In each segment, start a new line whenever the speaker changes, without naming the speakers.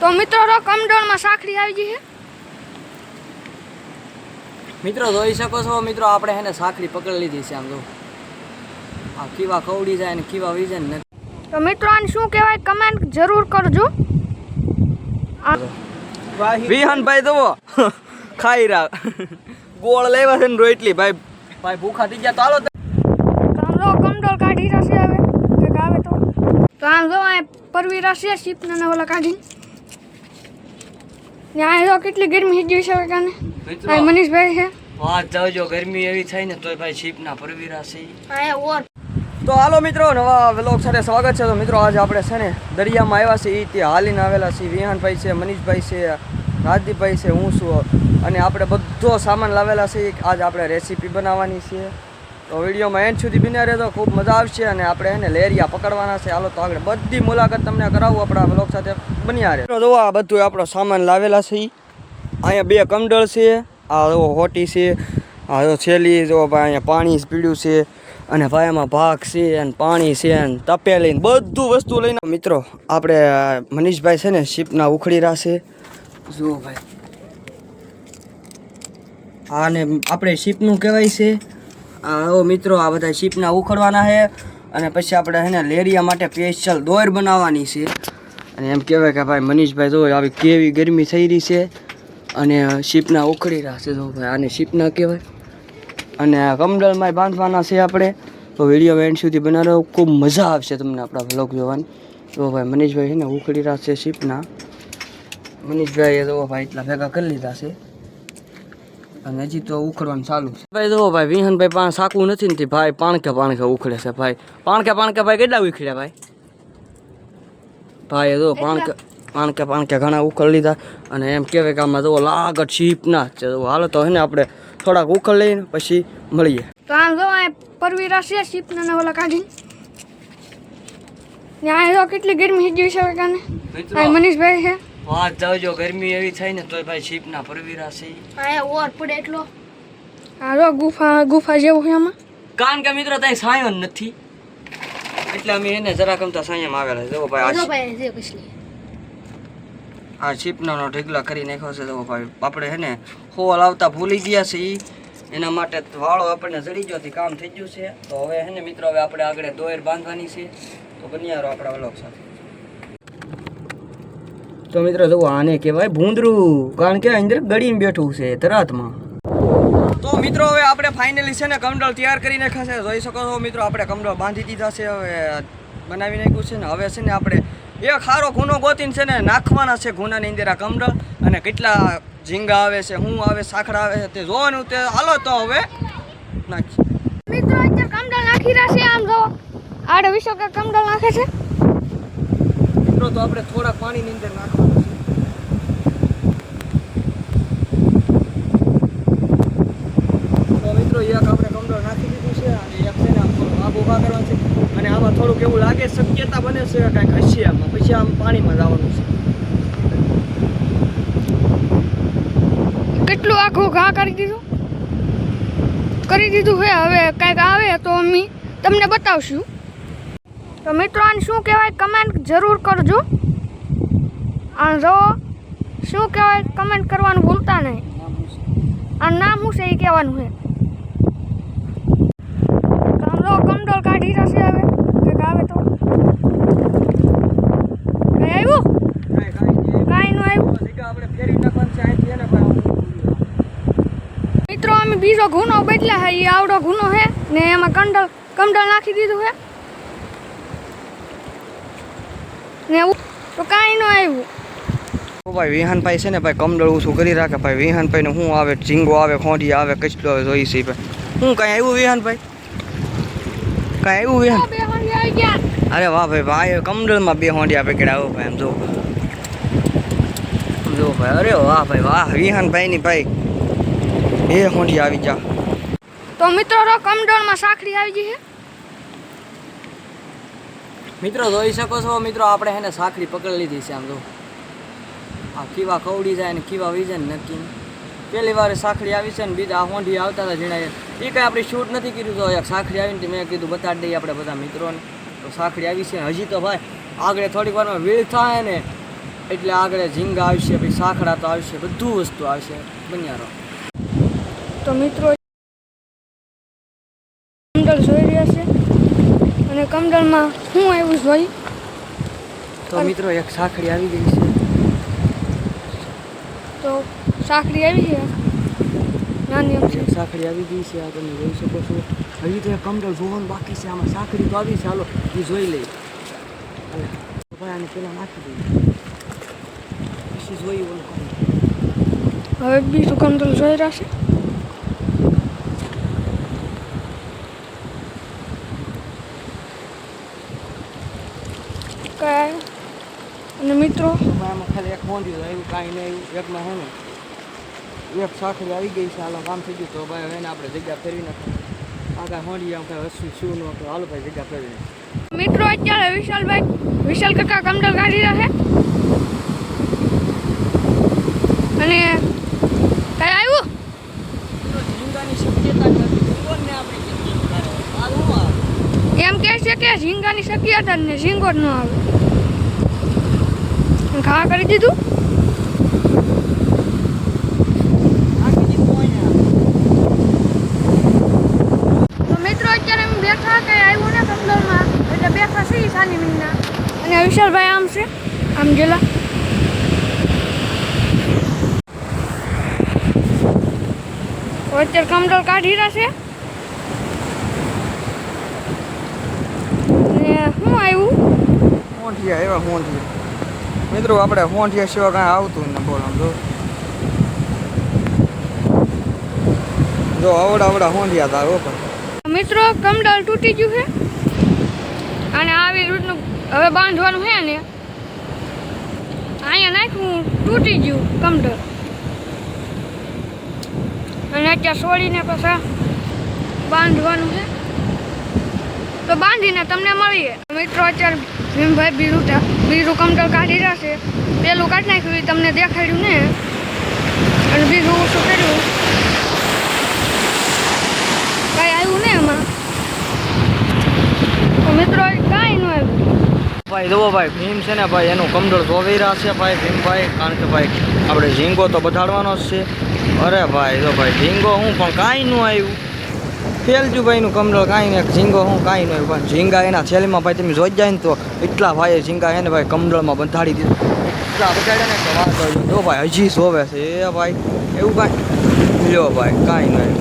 તો મિત્રો રો કમડોળમાં સાખરી આવી ગઈ છે.
મિત્રો જોઈ શકો છો મિત્રો આપણે એને સાખરી પકડી લીધી છે આમ તો. આ કીવા કવડી જાય ને કીવા વી જાય ને
તો મિત્રો આને શું કહેવાય કમેન્ટ જરૂર કરજો. આ
વિહાનભાઈ જુઓ. ખાઈ રહ્યા. ગોળ લેવા છે ને રોટલી ભાઈ. ભાઈ ભૂખા થઈ ગયા તો હાલો
તો આમ જો કમડોળ કાઢી રહેશે હવે. કંઈક આવે તો. તો આમ જો આ પરવી રહેશે શીપના ઓલા કાઢીને. ને તો કેટલી ગરમી થઈ ગઈ છે કાને? ભાઈ મનીષભાઈ છે.
વાત જાવજો ગરમી એવી થાય ને તોય ભાઈ શીપના પરવીરા છે. તો હાલો મિત્રો નવા વ્લોગ સાથે સ્વાગત છે. તો મિત્રો આજે આપણે છે ને દરિયામાં આવ્યા છે એ ત્યાં હાલીને આવેલા છીએ. વિહાનભાઈ છે મનીષભાઈ છે રાજદીપભાઈ છે હું છું. અને આપણે બધો સામાન લાવેલા છે આજે આપણે રેસીપી બનાવવાની છે. તો વિડીયોમાં એન્ડ સુધી બિના રહેતો ખૂબ મજા આવશે અને આપણે એને લેરિયા પકડવાના છે. હાલો તો આગળ બધી મુલાકાત તમને કરાવું આપણા વ્લોગ સાથે બન્યા રહે જો આ બધું આપણો સામાન લાવેલા છે. અહીંયા બે કમડળ છે. આ જો હોટી છે. આ જો છેલી જો ભાઈ અહીંયા પાણી પીળ્યું છે. અને ભાઈ એમાં ભાગ છે અને પાણી છે અને તપેલી બધું વસ્તુ લઈને. મિત્રો, આપણે મનીષભાઈ છે ને શીપના ઉખડી છે. જુઓ ભાઈ. આને આપણે શીપનું કહેવાય છે. જો મિત્રો, આ બધા શીપના ઉખડવાના છે. અને પછી આપણે છે ને લેરિયા માટે સ્પેશિયલ દોર બનાવવાની છે. અને એમ કહેવાય કે ભાઈ મનીષભાઈ જો આવી કેવી ગરમી થઈ રહી છે. અને શીપના ઉખડી રહ્યા છે જો ભાઈ, આને શીપના કહેવાય. અને કમડલમાં બાંધવાના છે આપણે. તો વીડિયો એન્ડ સુધી બનાવો, ખૂબ મજા આવશે તમને આપણા વ્લોગ જોવાની. તો ભાઈ, મનીષભાઈ છે ને ઉખડી રહ્યા છે શીપના. મનીષભાઈએ તો ભાઈ, એટલા ભેગા કરી લીધા છે. અને હજી તો ઉખડવાનું ચાલુ છે. ભાઈ જો ભાઈ વિહનભાઈ પાસે સાકું નથી ને ભાઈ પાણકે પાણકે ઉખડે છે ભાઈ. પાણકે પાણકે ભાઈ કેટલા ઉખડ્યા ભાઈ? ભાઈ જો પાણકે પાણકે પાણકે ઘણા ઉખડ લીધા અને એમ કહેવાય કે આમાં જો લાગત શીપના જ છે. હાલો તો હે ને આપણે થોડાક ઉખડ લઈને પછી મળીએ.
તો આમ જો આ પરવી રહેશે શીપના ઓલા કાઢી ને આ જો કેટલી ગરમી થઈ છે હવે કાને. મનીષભાઈ છે.
વાત જાવજો ગરમી એવી થાય ને તોય ભાઈ શીપના પરવીરા છે.
આ ઓર પડે એટલો. આ જો ગુફા ગુફા જેવું છે આમાં.
કારણ કે મિત્રો ત્યાં સાયો નથી. એટલે અમે એને જરા કમતા સાયામાં આવેલા છે. જો ભાઈ આ શીપનાનો
ભાઈ જે કસલી
આ શીપનો ઢગલા કરી નાખ્યો છે. તો ભાઈ આપણે હે ને હોલ આવતા ભૂલી ગયા છે એના માટે વાળો આપણને જડી ગયો થી કામ થઈ ગયું છે. તો હવે હે ને મિત્રો હવે આપણે આગળ દોર બાંધવાની છે. તો બન્યારો આપણા વ્લોગ સાથે. તો મિત્રો જો આને કહેવાય ભૂંદરું. કારણ કે અંદર ગળીને બેઠું છે તરાતમાં તો મિત્રો હવે આપણે ફાઇનલી છે ને કમડળ તૈયાર કરીને ખાશે જોઈ શકો છો મિત્રો આપણે કમડળ બાંધી દીધા છે હવે બનાવી નાખ્યું છે ને હવે છે ને આપણે એક ખારો ગુનો ગોતીને છે ને નાખવાના છે ગુનાની અંદર આ કમડળ. અને કેટલા ઝીંગા આવે છે હું આવે સાખડા આવે છે તે જોવાનું તે હાલો તો હવે નાખી
મિત્રો અત્યારે કમડલ નાખી રહ્યા છે આમ જો. આડે વિશ્વ કે નાખે છે.
તો આપણે થોડા પાણીની અંદર નાખવાનું છે તો મિત્રો, એક આપણે કમડળ નાખી દીધું છે અને એક છે ને આમ થોડું આગ ઊભા કરવા છે. અને આમાં થોડુંક એવું લાગે, શક્યતા બને છે કાંઈક હશે આમાં. પછી આમ પાણીમાં જવાનું છે.
કેટલું આખું ઘા કરી દીધું? કરી દીધું છે? હવે કાંઈક આવે તો અમે તમને બતાવશું. તો મિત્રો આને શું કહેવાય કમેન્ટ જરૂર કરજો. આ જો શું કહેવાય કમેન્ટ કરવાનું ભૂલતા નહીં. આ નામ શું છે એ કહેવાનું છે. તો આમ જો કમડોળ કાઢી રહેશે હવે. કંઈક આવે તો. કંઈ આવ્યું?
કાંઈ કાંઈ નહીં.
કાંઈ નું આવ્યું.
જગ્યા આપણે ફેરવી નાખવાનું છે અહીંથી એને ભાઈ
મિત્રો, અમે બીજો ગુનો બદલ્યા છે. એ આવડો ગુનો છે ને એમાં કંડલ કમડલ નાખી દીધું છે. ને એવું તો કાંઈ ન આવ્યું.
તો ભાઈ વિહાનભાઈ છે ને ભાઈ કમડળ ઓછું કરી રાખે ભાઈ. વિહાનભાઈ ને શું આવે ચીંગો આવે ખોંડી આવે કચલો આવે જોઈ છે ભાઈ. શું કાંઈ આવ્યું વિહાનભાઈ? કાંઈ આવ્યું વિહાન? અરે વાહ ભાઈ ભાઈ કમડળમાં બે હોંડિયા પેકેટ આવો ભાઈ એમ જો. જો ભાઈ અરે વાહ ભાઈ વાહ વિહાનભાઈની ભાઈ. બે હોંડી આવી જા
તો મિત્રો કમડળમાં સાખરી આવી ગઈ છે?
મિત્રો, જોઈ શકો છો, મિત્રો, આપણે એને સાંકડી પકડી લીધી છે આમ તો. આ કીવા કવડી જાય ને કીવા વી જાય ને નક્કી. પહેલી વાર સાંકડી આવી છે ને બીજા હોંડી આવતા હતા જીણા એ કાંઈ આપણે શૂટ નથી કર્યું તો એક સાંકડી આવીને મેં કીધું, બતાડી દઈએ આપણે બધા મિત્રોને. તો સાંકડી આવી છે હજી તો ભાઈ, આગળ થોડીક વારમાં વીળ થાય ને એટલે આગળ ઝીંગા આવશે, પછી સાંકડા તો આવશે, બધું વસ્તુ આવશે. બન્યા રહો.
તો મિત્રો કમડલ જોઈ રહ્યા છે અને કમડલમાં શું આવ્યું જોઈ
તો મિત્રો એક સાખડી આવી ગઈ છે.
તો સાંકડી આવી છે? નાની અમથી
સાખડી આવી ગઈ છે આ તમે જોઈ શકો છો. હજી તો એક કમડલ જોવાનું બાકી છે આમાં સાખડી તો આવી છે. હાલો એ જોઈ લઈ હાલે. ભાઈ આને પેલા નાખી દઈએ. પછી જોઈ ઓલું
હવે બીજું કમડલ જોઈ રહ્યા છે અને મિત્રો
આમાં ખાલી એક મોંધી આવ્યું કાંઈ નહીં આવ્યું એકમાં હે ને એક સાખડી આવી ગઈ છે હાલો કામ થઈ ગયું તો ભાઈ હવે એને આપણે જગ્યા ફેરવી નાખીએ. આગળ હોંડી આમ કાંઈ વસ્તુ શું ન હતું હાલો ભાઈ જગ્યા ફેરવી.
મિત્રો અત્યારે વિશાલભાઈ વિશાલ કાકા કમડલ કાઢી રહ્યા છે અને કઈ આવ્યું
ઝીંગાની શક્યતા નથી કોને આપણે જગ્યા આ શું આવે
એમ કહે છે કે ઝીંગાની શક્યતા હતા ને, ઝીંગો ન આવે. ઘા કરી દીધું? મિત્રો, અત્યારે અમે બેઠા કે આવ્યું ને કમદરમાં એટલે બેઠા છે સાની મીના. અને વિશાલભાઈ આમ છે, આમ ગયેલા. અત્યારે કમડલ કાઢી રહ્યા છે ને શું આવ્યું
હોંઠિયા એવા હોંઠિયા. મિત્રો, આપણે હોંઠિયા સિવાય કાંઈ આવતું ને બોલો જો. જો આવડા આવડા હોંઠિયા તારો પણ.
મિત્રો, કમડલ તૂટી ગયું છે. અને આવી રીતનું હવે બાંધવાનું છે ને. અહીંયા નાખ્યું, તૂટી ગયું કમડલ. અને અત્યારે છોડીને પાછા બાંધવાનું છે. તો બાંધીને તમને મળીએ. મિત્રો, અત્યારે ભીમભાઈ બીરું બીરું કમડલ કાઢી રહ્યા છે પેલું કાઢી નાખ્યું તમને દેખાડ્યું ને. અને બીજું શું કર્યું. કાંઈ આવ્યું ને એમાં? તો મિત્રો કાંઈ ન આવ્યું.
ભાઈ, જુઓ ભાઈ, ભીમ છે ને ભાઈ, એનું કમડળ ધોવી છે ભાઈ, ભીમભાઈ. કારણ કે ભાઈ, આપણે ઝીંગો તો બધાડવાનો જ છે. અરે ભાઈ, જો ભાઈ, ઝીંગો હું, પણ કાંઈ ન આવ્યું. ફેલજું ભાઈનું કમડળ કાંઈ નહીં ઝીંગો હું કાંઈ નહીં, પણ ઝીંગા એના છેલ્લીમાં ભાઈ તમે જોઈ જાય ને તો એટલા ભાઈએ ઝીંગા એને ભાઈ કમડળમાં બંધાડી દીધું. એટલા બગાડ્યા ને કે વાત ભાઈ, હજી સોવે છે. એ ભાઈ, એવું કાંઈ? લ્યો ભાઈ, કાંઈ નહીં.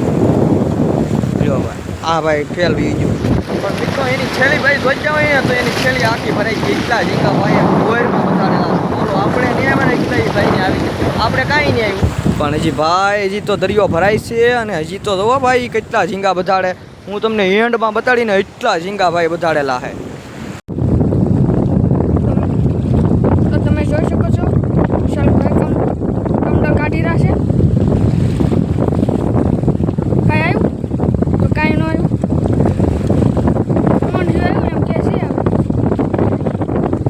લ્યો ભાઈ, આ ભાઈ ફેલ બી ગયું. પણ મિત્રો એની છેલી ભાઈ જોઈ જાવ ને તો એની છેલી આખી ભરાઈ ગઈ. એટલા ઝીંગા ભાઈ ગોયરમાં બતાડેલા છે. બોલો, આપણે ને એમાં એટલા ભાઈને આવી આપણે કાંઈ નહીં આવ્યું પણ હજી ભાઈ, હજી તો દરિયો ભરાય છે અને હજી તો જોવો ભાઈ, કેટલા ઝીંગા બધાડે. હું તમને હેન્ડમાં બતાડીને એટલા ઝીંગા ભાઈ બધાડેલા છે
તો તમે જોઈ શકો છો વિશાલભાઈ કમ કમડલ કાઢી રહ્યા છે કાંઈ આવ્યું તો કાંઈ ન આવ્યું હોંઠી આવ્યું એમ કે છે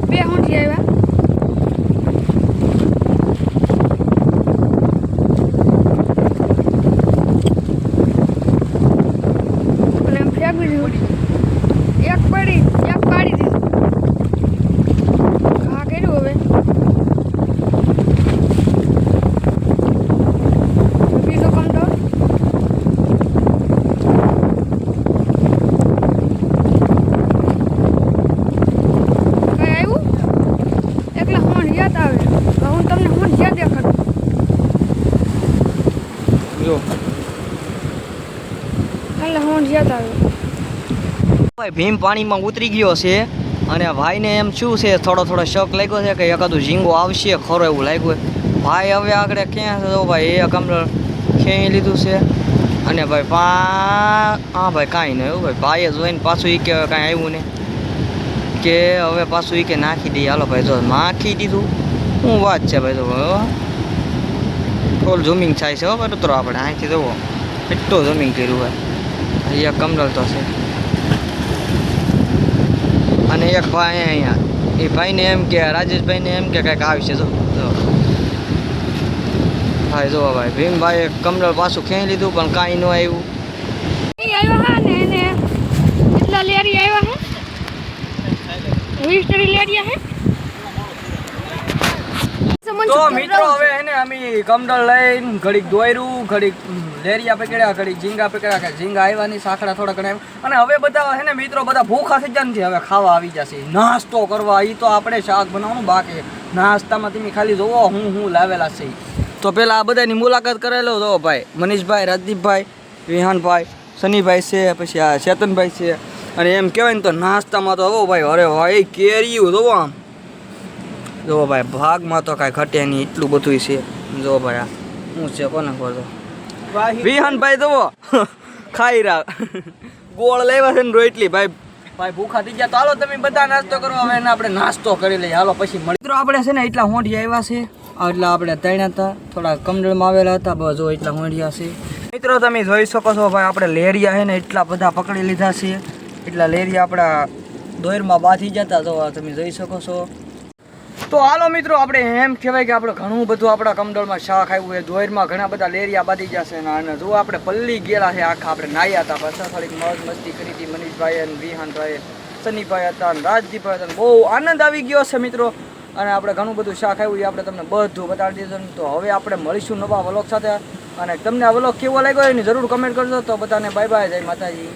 બે હોંઠી આવ્યા અને એમ ફેંકી દીધું એક પડી એક પાડી દીધું ઘા કર્યું હવે બીજો કમડો કઈ આવ્યું એટલે હું યાદ આવે હવે હું તમને હું યાદ દેખાડું
જો
એટલે હું યાદ આવે
ભાઈ, ભીમ પાણીમાં ઉતરી ગયો છે અને ભાઈને એમ શું છે, થોડો થોડો શક લાગ્યો છે કે એકાદું ઝીંગો આવશે, ખરો એવું લાગ્યું ભાઈ, હવે આગળ ક્યાં છે? તો ભાઈ એ કમર ખેંચી લીધું છે અને ભાઈ, પા હા ભાઈ, કાંઈ નહીં એવું ભાઈ, ભાઈએ જોઈને પાછું એ કે કાંઈ આવ્યું ને કે હવે પાછું એ કે નાખી દઈએ. હાલો ભાઈ, જો નાખી દીધું. શું વાત છે ભાઈ તો ફોલ ઝૂમિંગ થાય છે હો ભાઈ, ઉતરો આપણે અહીંથી જવો એટલું ઝૂમિંગ કર્યું હોય. અહીંયા કમરલ તો છે. અને એક ભાઈ અહીંયા. એ ભાઈને એમ કે રાજેશભાઈને એમ કે કંઈક આવશે જો ભાઈ જોવા ભાઈ ભીમભાઈએ કમળ પાછું ખેંચી લીધું પણ કાંઈ ન આવ્યું. તો મિત્રો હવે એને અમે કમડળ લઈને ઘડીક દોયરું ઘડીક લેરિયા પકડ્યા કરી ઝીંગા પકડ્યા કે ઝીંગા આવ્યા નહીં સાંકડા થોડા ઘણા. અને હવે બધા હે ને મિત્રો, બધા ભૂખા થઈ જાય નથી હવે ખાવા આવી જશે. નાસ્તો કરવા એ તો આપણે શાક બનાવવાનું બાકી નાસ્તામાં તમે ખાલી જોવો હું હું લાવેલા છે. તો પહેલાં આ બધાની મુલાકાત કરેલો જો ભાઈ, મનીષભાઈ, રાજદીપભાઈ, વિહાનભાઈ સનીભાઈ છે, પછી આ ચેતનભાઈ છે. અને એમ કહેવાય ને તો નાસ્તામાં તો હવો ભાઈ, અરે ભાઈ કેરીયું જોવો આમ. જો ભાઈ, ભાગમાં તો કાંઈ ઘટે નહીં, એટલું બધું છે. જો ભાઈ, આ હું છે, કોને ખબર? વિહાનભાઈ જુઓ ખાઈ રહ્યા ગોળ લેવા છે ને રોટલી ભાઈ. ભાઈ ભૂખા થઈ ગયા. તો હાલો તમે બધા નાસ્તો કરો. હવે એને આપણે નાસ્તો કરી લઈએ. હાલો પછી મળી મિત્રો આપણે છે ને એટલા હોંઢી આવ્યા છે. એટલે આપણે તૈણા હતા. થોડા કમડળમાં આવેલા હતા. બસ જો એટલા હોંઢિયા છે. મિત્રો તમે જોઈ શકો છો ભાઈ આપણે લેરિયા છે ને એટલા બધા પકડી લીધા છે. એટલા લેરિયા આપણા દોરમાં બાંધી જતા. તો તમે જોઈ શકો છો. તો હાલો મિત્રો, આપણે એમ કહેવાય કે આપણે ઘણું બધું આપણા કમડળમાં શાક આવ્યું છે, ધોઈરમાં ઘણા બધા લેરિયા બાંધી જશે અને જો આપણે પલ્લી ગયેલા છે, આખા આપણે નાહ્યા હતા પાછા થોડીક મોજ મસ્તી કરી હતી, મનીષભાઈ અને વિહાનભાઈ, સનીભાઈ હતા અને રાજદીપભાઈ હતા બહુ આનંદ આવી ગયો છે મિત્રો. અને આપણે ઘણું બધું શાક આવ્યું એ આપણે તમને બધું બતાડી દીધું તો હવે આપણે મળીશું નવા વ્લોગ સાથે. અને તમને આ વ્લોગ કેવો લાગ્યો એની જરૂર કમેન્ટ કરજો, તો બધાને બાય બાય જય માતાજી.